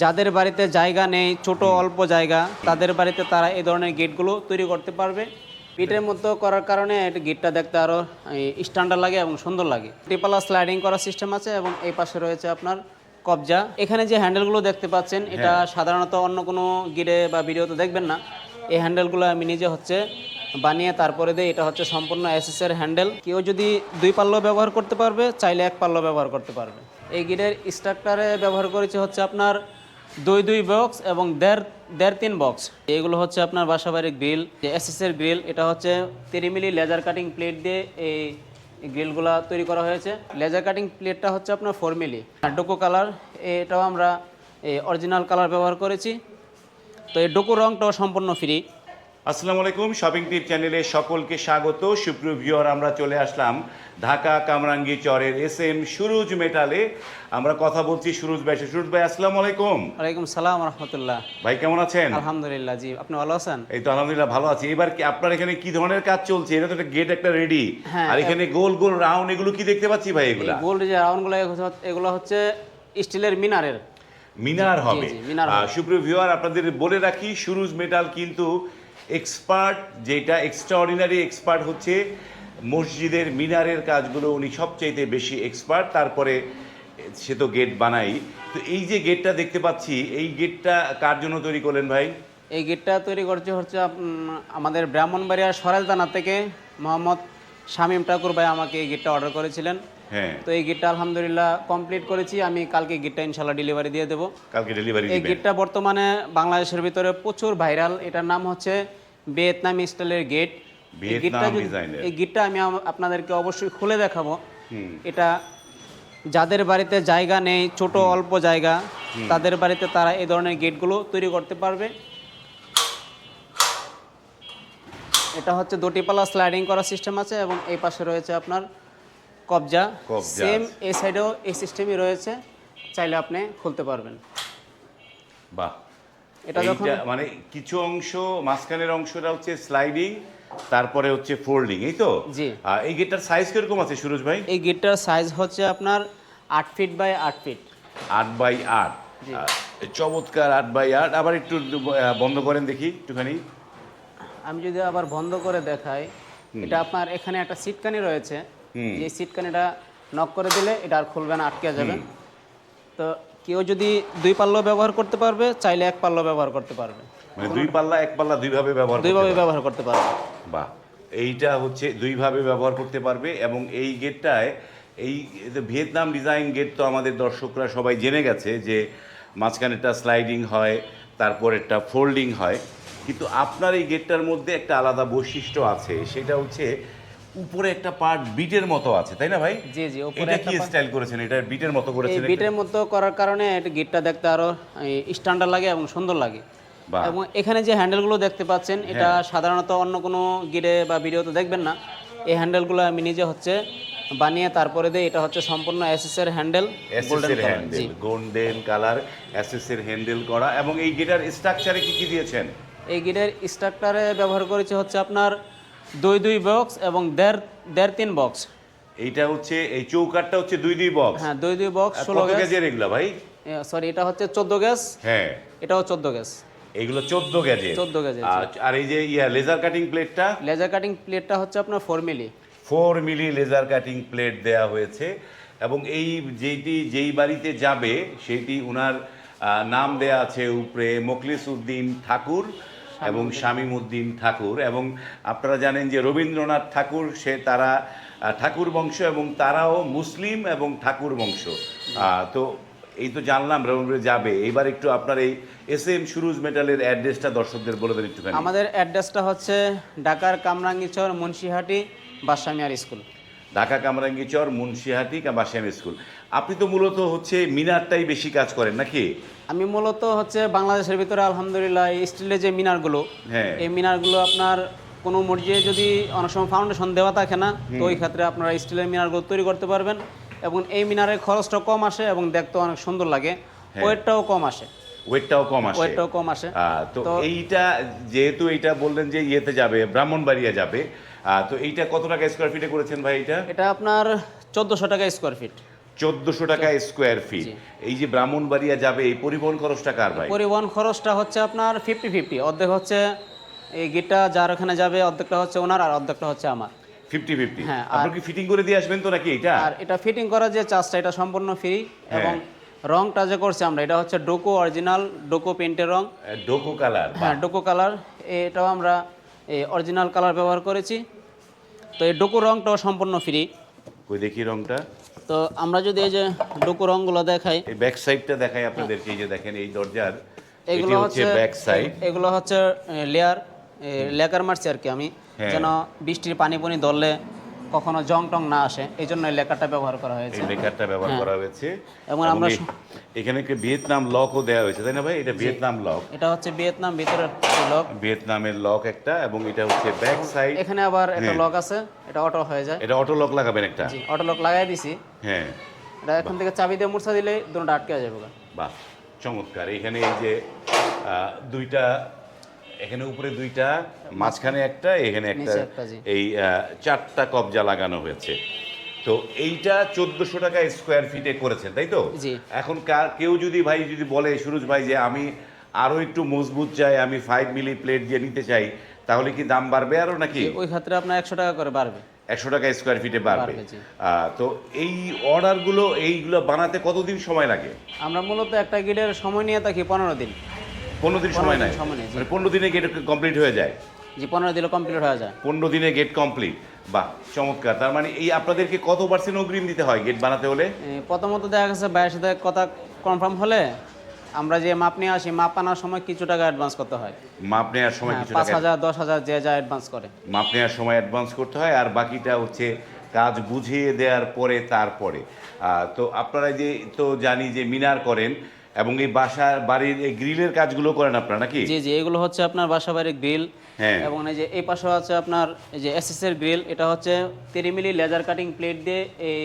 যাদের বাড়িতে জায়গা নেই ছোট অল্প জায়গা তাদের বাড়িতে তারা এই ধরনের গেটগুলো তৈরি করতে পারবে। পিঠের মতো করার কারণে এটা গেটটা দেখতে আরও স্ট্যান্ডার্ড লাগে এবং সুন্দর লাগে। টিপালা স্লাইডিং করার সিস্টেম আছে এবং এই পাশে রয়েছে আপনার কবজা। এখানে যে হ্যান্ডেলগুলো দেখতে পাচ্ছেন এটা সাধারণত অন্য কোনো গিরে বা ভিডিওতে দেখবেন না। এই হ্যান্ডেলগুলো আমি নিজে হচ্ছে বানিয়ে তারপরে দিয়ে এটা হচ্ছে সম্পূর্ণ এসএসের হ্যান্ডেল কেউ যদি দুই পাল্লো ব্যবহার করতে পারবে চাইলে এক পাল্লো ব্যবহার করতে পারবে। এই গিরের স্ট্রাকচারে ব্যবহার করেছে হচ্ছে আপনার দুই দুই বক্স এবং দেড় দেড় তিন বক্স। এগুলো হচ্ছে আপনার বাসাবাড়ির গ্রিল, যে এসএসের গ্রিল, এটা হচ্ছে তিরিমিলি লেজার কাটিং প্লেট দিয়ে এই গ্রিলগুলা তৈরি করা হয়েছে। লেজার কাটিং প্লেটটা হচ্ছে আপনার ফোর মিলি। আর ডোকো কালার, এটাও আমরা এই অরিজিনাল কালার ব্যবহার করেছি। তো এই ডোকো রঙটাও সম্পূর্ণ ফ্রি আসসালামু আলাইকুম শপিং টিপ চ্যানেলে সকলকে স্বাগত। সুপ্রিয় ভিউয়ার আমরা চলে আসলাম ঢাকা কামরাঙ্গি চরের এস এম সুরুজ মেটালে। আমরা কথা বলছি সুরুজ ভাই সুরুজ ভাই আসসালামু আলাইকুম। ওয়ালাইকুম সালাম রহমতুল্লাহ। ভাই কেমন আছেন? আলহামদুলিল্লাহ জি আপনি ভালো আছেন? এই তো আলহামদুলিল্লাহ ভালো আছি। এবার কি আপনার এখানে কি ধরনের কাজ চলছে? এটা তো একটা গেট একটা রেডি হ্যাঁ, আর এখানে গোল গোল রাউন্ড এগুলো কি দেখতে পাচ্ছি ভাই এগুলা? গোল যে রাউন্ডগুলো এগুলো হচ্ছে স্টিলের মিনারের। মিনার হবে। সুপ্রিয় ভিউয়ার আপনাদের বলে রাখি সুরুজ মেটাল কিন্তু এক্সপার্ট যেটা এক্সট্রাঅর্ডিনারি এক্সপার্ট হচ্ছে মসজিদের মিনারের কাজগুলো উনি সবচাইতে বেশি এক্সপার্ট তারপরে সে তো গেট বানাই। তো এই যে গেটটা দেখতে পাচ্ছি, এই গেটটা কার জন্য তৈরি করলেন ভাই? এই গেটটা তৈরি করছে হচ্ছে আমাদের ব্রাহ্মণবাড়িয়া সরাজদানা থেকে মোহাম্মদ শামীম ঠাকুর ভাই আমাকে এই গিটটা অর্ডার করেছিলেন। হ্যাঁ। তো এই গিটটা আলহামদুলিল্লাহ কমপ্লিট করেছি। আমি কালকে গিটটা ইনশাল্লাহ ডেলিভারি দিয়ে দেবো। কালকে ডেলিভারি এই গেটটা বর্তমানে বাংলাদেশের ভিতরে প্রচুর ভাইরাল এটার নাম হচ্ছে ভিয়েতনামি স্টাইলের গেট এই গেটটা আমি আপনাদেরকে অবশ্যই খুলে দেখাবো। এটা যাদের বাড়িতে জায়গা নেই ছোট অল্প জায়গা তাদের বাড়িতে তারা এই ধরনের গেটগুলো তৈরি করতে পারবে। এটা হচ্ছে দুটি পাল্লা স্লাইডিং করার সিস্টেম আছে এবং এই পাশে রয়েছে আপনার কবজা। সেম। এই সাইডেও এই সিস্টেমই রয়েছে। চাইলে আপনি খুলতে পারবেন। বাহ। এটা যখন মানে কিছু অংশ মাঝখানের অংশটা হচ্ছে স্লাইডিং তারপরে হচ্ছে ফোল্ডিং এই তো? জি। এই গেটটার সাইজ কীরকম আছে সুরজ ভাই? এই গেটটার সাইজ হচ্ছে আপনার আট ফিট বাই আট ফিট আট বাই আট। চমৎকার আট বাই আট। আবার একটু বন্ধ করেন দেখি একটুখানি। আমি যদি আবার বন্ধ করে দেখাই এটা আপনার এখানে একটা সিটকানি রয়েছে। যে সিটকানিটা নক করে দিলে এটা আর খুলবে না আটকে যাবে। তো কেউ যদি দুই পাল্লো ব্যবহার করতে পারবে চাইলে এক পাল্লো ব্যবহার করতে পারবে। মানে দুই পাল্লা এক পাল্লা দুইভাবে ব্যবহার করতে দুইভাবে ব্যবহার করতে পারবে। বাহ। এইটা হচ্ছে দুইভাবে ব্যবহার করতে পারবে এবং এই গেটটায় এই ভিয়েতনাম ডিজাইন গেট তো আমাদের দর্শকরা সবাই জেনে গেছে যে মাঝখানেরটা স্লাইডিং হয় তারপরেরটা ফোল্ডিং হয়। কিন্তু আপনার এই গেটটার মধ্যে একটা আলাদা বৈশিষ্ট্য আছে সেটা হচ্ছে উপরে একটা পার্ট বিটের মতো আছে তাই না ভাই? জি জি উপরে এটা কি স্টাইল করেছেন? এটা বিটের মতো করেছেন? বিটের মতো করার কারণে এটা গেটটা দেখতে আরও স্ট্যান্ডার্ড লাগে এবং সুন্দর লাগে। এবং এখানে যে হ্যান্ডেলগুলো দেখতে পাচ্ছেন এটা হ্যাঁ। সাধারণত অন্য কোনো গিরে বা ভিডিওতে দেখবেন না। এই হ্যান্ডেলগুলো আমি নিজে হচ্ছে বানিয়ে তারপরে দিয়ে এটা হচ্ছে সম্পূর্ণ এসএসের হ্যান্ডেল এসএসের হ্যান্ডেল গোল্ডেন কালার এসএসের হ্যান্ডেল করা। এবং এই গেটার স্ট্রাকচারে কি কি দিয়েছেন? এই গিরের স্ট্রাকচারে ব্যবহার করেছে হচ্ছে আপনার দুই দুই বক্স এবং দেড় দেড় তিন বক্স এইটা হচ্ছে এই চৌকাটটা হচ্ছে দুই দুই বক্স হ্যাঁ দুই দুই বক্স ষোলো গেজের এগুলা ভাই? সরি এটা হচ্ছে চোদ্দ গ্যাস। হ্যাঁ। এটাও চোদ্দ গ্যাস। এগুলো চোদ্দ গেজের 14 গেজের, জি। আর- এই যে ইয়া লেজার কাটিং প্লেটটা লেজার কাটিং প্লেটটা হচ্ছে আপনার four milli four milli laser cutting plate দেয়া হয়েছে এবং এই যেইটি যেই বাড়িতে যাবে সেইটি উনার আহ, নাম দেয়া আছে উপরে মোখলিস উদ্দিন ঠাকুর। এবং শামীম উদ্দিন ঠাকুর এবং আপনারা জানেন যে রবীন্দ্রনাথ ঠাকুর সে তারা ঠাকুর বংশ এবং তারাও মুসলিম এবং ঠাকুর বংশ। তো এই তো জানলাম রবীন্দ্র যাবে। এবার একটু আপনার এই এস এম সুরুজ মেটালের অ্যাড্রেসটা দর্শকদের বলে দেন একটুখানি। আমাদের অ্যাড্রেসটা হচ্ছে ঢাকার কামরাঙ্গিচর মুন্সিহাটি বাসামিয়ার স্কুল। ঢাকা কামরাঙ্গীচর মুন্সিহাটি বাসিয়াম স্কুল। আপনি তো মূলত হচ্ছে মিনারটাই বেশি কাজ করেন নাকি? আমি মূলত হচ্ছে বাংলাদেশের ভিতরে আলহামদুলিল্লাহ স্টিলের যে মিনারগুলো হ্যাঁ। এই মিনারগুলো আপনার কোনো মসজিদে যদি অনেক সময় ফাউন্ডেশন দেওয়া থাকে না তো ওই ক্ষেত্রে আপনারা স্টিলের মিনারগুলো তৈরি করতে পারবেন এবং এই মিনারের খরচটা কম আসে এবং দেখতে অনেক সুন্দর লাগে। হ্যাঁ। ওয়েটটাও কম আসে। ওয়েটটাও কম আসে। ওয়েটটাও কম আসে। তো এইটা যেহেতু এইটা বললেন যে ইয়েতে যাবে ব্রাহ্মণবাড়িয়া যাবে তো এইটা কত টাকা স্কোয়ার ফিটে করেছেন ভাই এটা এটা আপনার চোদ্দোশো টাকা স্কোয়ার ফিট চোদ্দশো টাকা স্কোয়ার ফিট এই যে ব্রাহ্মণবাড়িয়া যাবে এই পরিবহন খরচটা কার ভাই? পরিবহন খরচটা হচ্ছে আপনার ফিফটি ফিফটি অর্ধেক হচ্ছে এই গিটটা যার ওখানে যাবে অর্ধেকটা হচ্ছে ওনার আর অর্ধেকটা হচ্ছে আমার। ফিফটি ফিফটি হ্যাঁ, আপনার কি ফিটিং করে দিয়ে আসবেন তো নাকি এটা আর এটা ফিটিং করার যে চার্জটা এটা সম্পূর্ণ ফ্রি এবং রংটা যে করছি আমরা এটা হচ্ছে ডোকো অরিজিনাল ডোকো পেন্টের রং। ডোকো কালার হ্যাঁ ডোকো কালার এটাও আমরা এই অরিজিনাল কালার ব্যবহার করেছি। তো এই ডোকো রংটাও সম্পূর্ণ ফ্রি। কই দেখি রংটা। তো আমরা যদি এই যে ডোকো রংগুলো দেখাই। এই ব্যাক সাইডটা দেখাই আপনাদেরকে এই যে দেখেন এই দরজার। এগুলো হচ্ছে ব্যাক সাইড এগুলো হচ্ছে লেয়ার লেকার মারছি আর কি আমি। হ্যাঁ। যেন বৃষ্টির পানি পানি ধরলে কখনো জং টং না আসে এই জন্য এই লেকারটা ব্যবহার করা হয়েছে। এই লেকারটা ব্যবহার করা হয়েছে। হ্যাঁ। এবং আমরা এখানে কি ভিয়েতনাম লকও দেওয়া হয়েছে তাই না ভাই? এটা ভিয়েতনাম লক। এটা হচ্ছে ভিয়েতনাম ভিতরের লক। ভিয়েতনামের লক একটা এবং এটা হচ্ছে ব্যাক সাইড। এখানে আবার একটা হ্যাঁ। লক আছে এটা অটো হয়ে যায়। এটা অটো লক লাগাবেন একটা। জি অটো লক লাগাই দিছি। হ্যাঁ। এটা এখান থেকে চাবি দিয়ে মুরসা দিলে দুটো আটকে যাবে। বাহ চমৎকার। এখানে এই যে দুইটা এখানে উপরে দুইটা মাঝখানে একটা এখানে একটা। এই চারটা কবজা লাগানো হয়েছে। তো এইটা চোদ্দশো টাকা স্কোয়ার ফিটে করেছেন তাই তো? এখন কার কেউ যদি ভাই যদি বলে সুরজ ভাই যে আমি আরও একটু মজবুত চাই আমি ফাইভ মিলি প্লেট দিয়ে নিতে চাই তাহলে কি দাম বাড়বে আরও নাকি? ওই ক্ষেত্রে আপনার একশো টাকা করে বাড়বে। একশো টাকা স্কোয়ার ফিটে বাড়বে। তো এই অর্ডারগুলো এইগুলো বানাতে কতদিন সময় লাগে? আমরা মূলত একটা গিটের সময় নিয়ে থাকি পনেরো দিন। পনেরো দিন সময় দিন নেয় জি। মানে পনেরো দিনে গেট কমপ্লিট হয়ে যায়। যে পনেরো দিলে কমপ্লিট হয়ে যায়। পনেরো দিনে গেট কমপ্লিট বাহ চমৎকার। তার মানে এই আপনাদেরকে কত পার্সেন্ট অগ্রিম দিতে হয় গেট বানাতে হলে? প্রথমত দেখা গেছে ভাইয়ের সাথে কথা কনফার্ম হলে আমরা যে মাপ নিয়ে আসি মাপ আনার সময় কিছু টাকা অ্যাডভান্স করতে হয়। মাপ নেওয়ার সময় হ্যাঁ, কিছু পাঁচ টাকা হাজার দশ হাজার যে যা অ্যাডভান্স করে। মাপ নেওয়ার সময় অ্যাডভান্স করতে হয় আর বাকিটা হচ্ছে কাজ বুঝিয়ে দেওয়ার পরে তারপরে। তো আপনারা যে তো জানি যে মিনার করেন এবং এই বাসার বাড়ির এই গ্রিলের কাজগুলো করেন আপনারা নাকি? জি জি এগুলো হচ্ছে আপনার বাসা বাড়ির গ্রিল হ্যাঁ। এবং এই যে এই পাশে আছে আপনার এই যে এস এর গ্রিল এটা হচ্ছে তিরিমিলি লেজার কাটিং প্লেট দিয়ে এই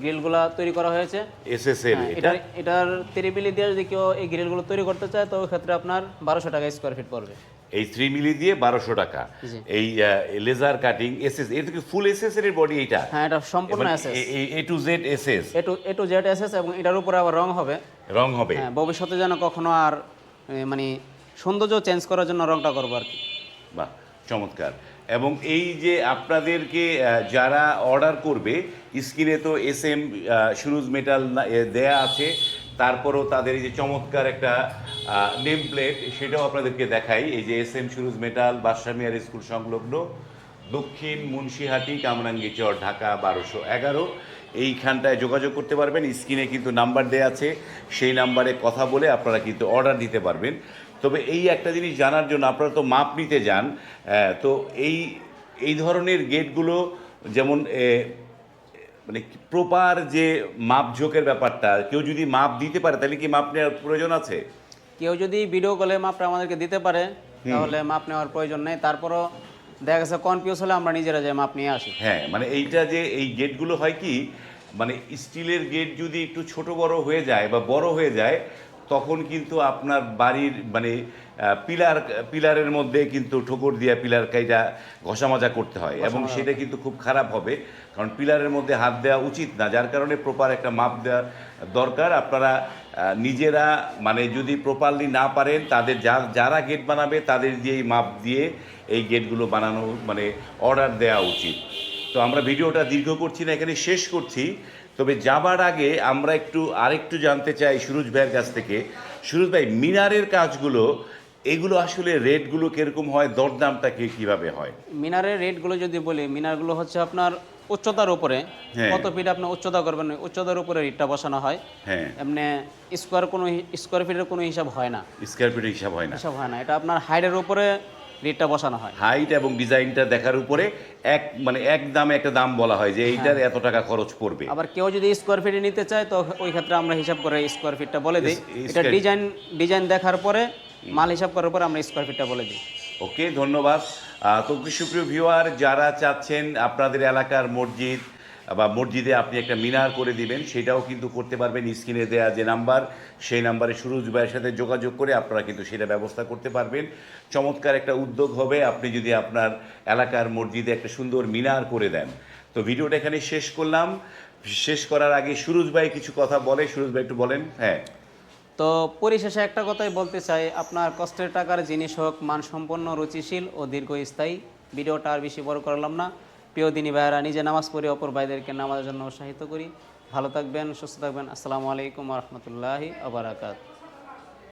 গ্রিলগুলো তৈরি করা হয়েছে। এস এস এর হ্যাঁ, এটা? এটার তেরিমিলি দিয়ে যদি কেউ এই গ্রিলগুলো তৈরি করতে চায় তো ক্ষেত্রে আপনার বারোশো টাকা স্কোয়ার ফিট পড়বে। এই থ্রি মিলি দিয়ে বারোশো টাকা। এই লেজার কাটিং এস এস এটা কি ফুল এস এস এর বডি এটা হ্যাঁ এটা সম্পূর্ণ SS A to Z S S A to A to Z SS এবং এটার উপরে আবার রং হবে। রং হবে। হ্যাঁ ভবিষ্যতে যেন কখনো আর মানে সৌন্দর্য চেঞ্জ করার জন্য রংটা করব আর কি। বাহ চমৎকার। এবং এই যে আপনাদেরকে যারা অর্ডার করবে স্ক্রিনে তো এস এম সুরুজ মেটাল দেয়া আছে। তারপরও তাদের এই যে চমৎকার একটা নেম প্লেট সেটাও আপনাদেরকে দেখাই। এই যে এস এম সুরুজ মেটাল বাদশামিয়ার স্কুল সংলগ্ন দক্ষিণ মুন্সিহাটি কামরাঙ্গীচর ঢাকা বারোশো এগারো। এইখানটায় যোগাযোগ করতে পারবেন। স্ক্রিনে কিন্তু নাম্বার দেওয়া আছে। সেই নাম্বারে কথা বলে আপনারা কিন্তু অর্ডার দিতে পারবেন। তবে এই একটা জিনিস জানার জন্য আপনারা তো মাপ নিতে যান। তো এই এই ধরনের গেটগুলো যেমন মানে প্রপার যে মাপ ঝোঁকের ব্যাপারটা, কেউ যদি মাপ দিতে পারে, তাহলে কি মাপ নেওয়ার প্রয়োজন আছে? কেউ যদি ভিডিও কলে মাপটা আমাদেরকে দিতে পারে তাহলে মাপ নেওয়ার প্রয়োজন নেই। তারপরও দেখা গেছে কনফিউজ হলে আমরা নিজেরা যে মাপ নিয়ে আসি। হ্যাঁ মানে এইটা যে এই গেটগুলো হয় কি মানে স্টিলের গেট যদি একটু ছোট বড় হয়ে যায় বা বড় হয়ে যায় তখন কিন্তু আপনার বাড়ির মানে পিলার পিলারের মধ্যে কিন্তু ঠোকর দিয়া পিলার কাইটা ঘষা মাজা করতে হয়। এবং সেটা কিন্তু খুব খারাপ হবে কারণ পিলারের মধ্যে হাত দেওয়া উচিত না। যার কারণে প্রপার একটা মাপ দেওয়া দরকার। আপনারা নিজেরা মানে যদি প্রপারলি না পারেন, তাদের যা, যারা গেট বানাবে, তাদের দিয়েই মাপ দিয়ে এই গেটগুলো বানানো মানে অর্ডার দেওয়া উচিত। তো আমরা ভিডিওটা দীর্ঘ করছি না, এখানে শেষ করছি। তবে যাবার আগে আমরা একটু আরেকটু জানতে চাই সুরজ ভাইয়ের কাছ থেকে। সুরজ ভাই, মিনারের কাজগুলো, এগুলো আসলে রেটগুলো কীরকম হয়, দরদামটা কি, কীভাবে হয়? মিনারের রেটগুলো যদি বলি, মিনারগুলো হচ্ছে আপনার উচ্চতার উপরে হ্যাঁ। কত ফিট আপনি উচ্চতা করবেন? উচ্চতার উপরে রেটটা বসানো হয়। হ্যাঁ। এমনি স্কোয়ার কোনো স্কোয়ার ফিটের কোনো হিসাব হয় না। স্কোয়ার ফিটের হিসাব হয় না। হিসাব হয় না। এটা আপনার হাইটের উপরে রেটটা বসানো হয়। হাইট এবং ডিজাইনটা দেখার উপরে এক মানে এক দামে একটা দাম বলা হয় যে এইটার এত টাকা খরচ পড়বে। আবার কেউ যদি স্কোয়ার ফিটে নিতে চায় তো ওই ক্ষেত্রে আমরা হিসাব করে স্কোয়ার ফিটটা বলে দিই। এটা ডিজাইন ডিজাইন দেখার পরে মাল হিসাব করার পরে আমরা স্কোয়ার ফিটটা বলে দিই। ওকে, ধন্যবাদ। তো সুপ্রিয় ভিউয়ার, যারা চাচ্ছেন আপনাদের এলাকার মসজিদ বা মসজিদে আপনি একটা মিনার করে দিবেন, সেটাও কিন্তু করতে পারবেন। স্ক্রিনে দেওয়া যে নাম্বার, সেই নাম্বারে সুরজ ভাইয়ের সাথে যোগাযোগ করে আপনারা কিন্তু সেটা ব্যবস্থা করতে পারবেন। চমৎকার একটা উদ্যোগ হবে আপনি যদি আপনার এলাকার মসজিদে একটা সুন্দর মিনার করে দেন। তো ভিডিওটা এখানে শেষ করলাম। শেষ করার আগে সুরজ ভাই কিছু কথা বলে, সুরজ ভাই একটু বলেন। হ্যাঁ। তো পরিশেষে একটা কথাই বলতে চাই, আপনার কষ্টের টাকার জিনিস হোক, মানসম্পন্ন, রুচিশীল ও দীর্ঘস্থায়ী। ভিডিওটা আর বেশি বড় করলাম না। প্রিয় দিনী ভাইয়েরা, নিজে নামাজ পড়ে অপর ভাইদেরকে নামাজের জন্য উৎসাহিত করি। ভালো থাকবেন, সুস্থ থাকবেন। আসসালামু আলাইকুম রহমতুল্লাহি আবরাকাত